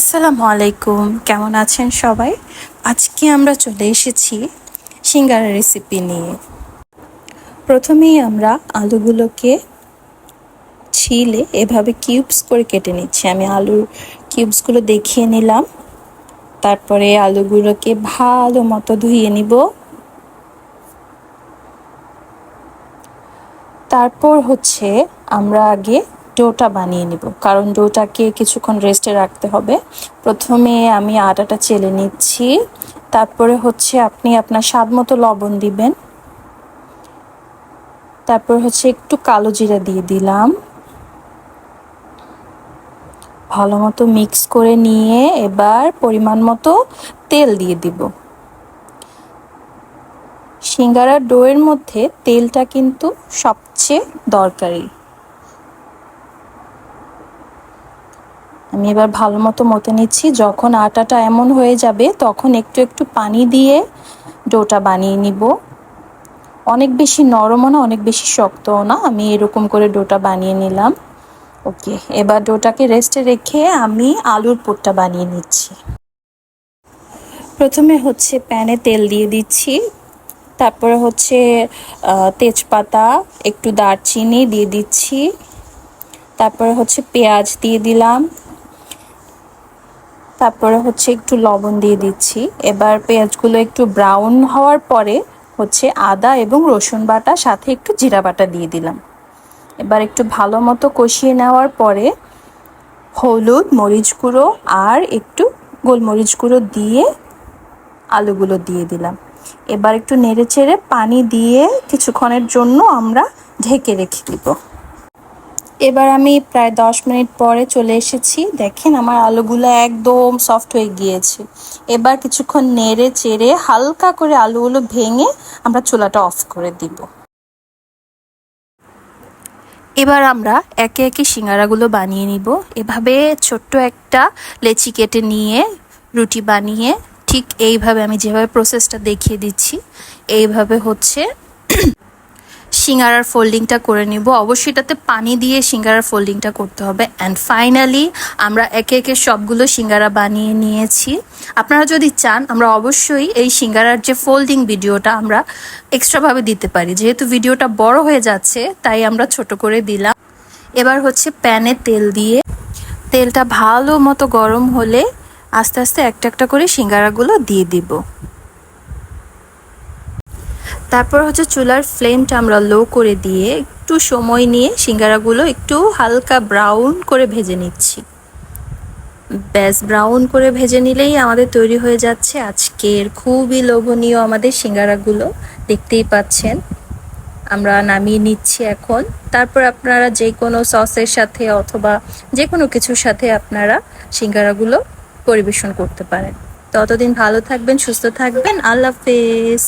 আসসালামু আলাইকুম। কেমন আছেন সবাই? আজকে আমরা চলে এসেছি সিঙ্গারা রেসিপি নিয়ে। প্রথমেই আমরা আলুগুলোকে ছিলে এভাবে কিউবস করে কেটে নিচ্ছি। আমি আলুর কিউবসগুলো দেখিয়ে নিলাম। তারপরে আলুগুলোকে ভালো মতো ধুয়ে নিব। তারপর হচ্ছে আমরা আগে ডোটা বানিয়ে নিব। কারণ ডোটাকে কিছুক্ষণ রেস্টে রাখতে হবে। প্রথমে আমি আটাটা চেলে নিচ্ছি। তারপরে হচ্ছে আপনি আপনার স্বাদ মতো লবণ দিবেন। তারপর হচ্ছে একটু কালো জিরা দিয়ে দিলাম। ভালো মতো মিক্স করে নিয়ে এবার পরিমাণ মতো তেল দিয়ে দিব। সিঙ্গারা ডোয়ের মধ্যে তেলটা কিন্তু সবচেয়ে দরকারি। আমি এবার ভালো মতো মতে নিচ্ছি। যখন আটাটা এমন হয়ে যাবে, তখন একটু একটু পানি দিয়ে ডোটা বানিয়ে নিব। অনেক বেশি নরমও না, অনেক বেশি শক্তও না। আমি এরকম করে ডোটা বানিয়ে নিলাম। ওকে, এবার ডোটাকে রেস্টে রেখে আমি আলুর পোটটা বানিয়ে নিচ্ছি। প্রথমে হচ্ছে প্যানে তেল দিয়ে দিচ্ছি। তারপরে হচ্ছে তেজপাতা, একটু দারচিনি দিয়ে দিচ্ছি। তারপরে হচ্ছে পেঁয়াজ দিয়ে দিলাম। তারপরে হচ্ছে একটু লবণ দিয়ে দিচ্ছি। এবার পেঁয়াজগুলো একটু ব্রাউন হওয়ার পরে হচ্ছে আদা এবং রসুন বাটা, সাথে একটু জিরা বাটা দিয়ে দিলাম। এবার একটু ভালো মতো কষিয়ে নেওয়ার পরে হলুদ, মরিচ গুঁড়ো আর একটু গোলমরিচ গুঁড়ো দিয়ে আলুগুলো দিয়ে দিলাম। এবার একটু নেড়ে চেড়ে পানি দিয়ে কিছুক্ষণের জন্য আমরা ঢেকে রেখে দিব। এবার আমি প্রায় দশ মিনিট পরে চলে এসেছি। দেখেন আমার আলুগুলো একদম সফট হয়ে গিয়েছে। এবার কিছুক্ষণ নেড়ে চেড়ে হালকা করে আলুগুলো ভেঙে আমরা চুলাটা অফ করে দিব। এবার আমরা একে একে সিঙ্গারাগুলো বানিয়ে নিব। এভাবে ছোট্ট একটা লেচি কেটে নিয়ে, রুটি বানিয়ে ঠিক এইভাবে আমি যেভাবে প্রসেসটা দেখিয়ে দিচ্ছি, এইভাবে হচ্ছে সিঙ্গারার ফোল্ডিংটা করে নিব। অবশ্যই এটাতে পানি দিয়ে সিঙ্গারার ফোল্ডিংটা করতে হবে। অ্যান্ড ফাইনালি আমরা একে একে সবগুলো সিঙ্গারা বানিয়ে নিয়েছি। আপনারা যদি চান, আমরা অবশ্যই এই সিঙ্গারার যে ফোল্ডিং ভিডিওটা আমরা এক্সট্রাভাবে দিতে পারি। যেহেতু ভিডিওটা বড় হয়ে যাচ্ছে, তাই আমরা ছোট করে দিলাম। এবার হচ্ছে প্যানে তেল দিয়ে। তেলটা ভালো মতো গরম হলে আস্তে আস্তে একটা একটা করে সিঙ্গারাগুলো দিয়ে দিব। তারপর হচ্ছে চুলার ফ্লেমটা আমরা লো করে দিয়ে একটু সময় নিয়ে সিঙ্গারাগুলো একটু হালকা ব্রাউন করে ভেজে নিচ্ছি। ব্যাস ব্রাউন করে ভেজে নিলেই আমাদের তৈরি হয়ে যাচ্ছে আজকের খুবই লোভনীয় আমাদের সিঙ্গারাগুলো। দেখতেই পাচ্ছেন, আমরা নামিয়ে নিচ্ছি এখন। তারপর আপনারা যে কোনো সসের সাথে অথবা যে কোনো কিছুর সাথে আপনারা সিঙ্গারাগুলো পরিবেশন করতে পারেন। ততদিন ভালো থাকবেন, সুস্থ থাকবেন। আল্লাহ হাফেজ।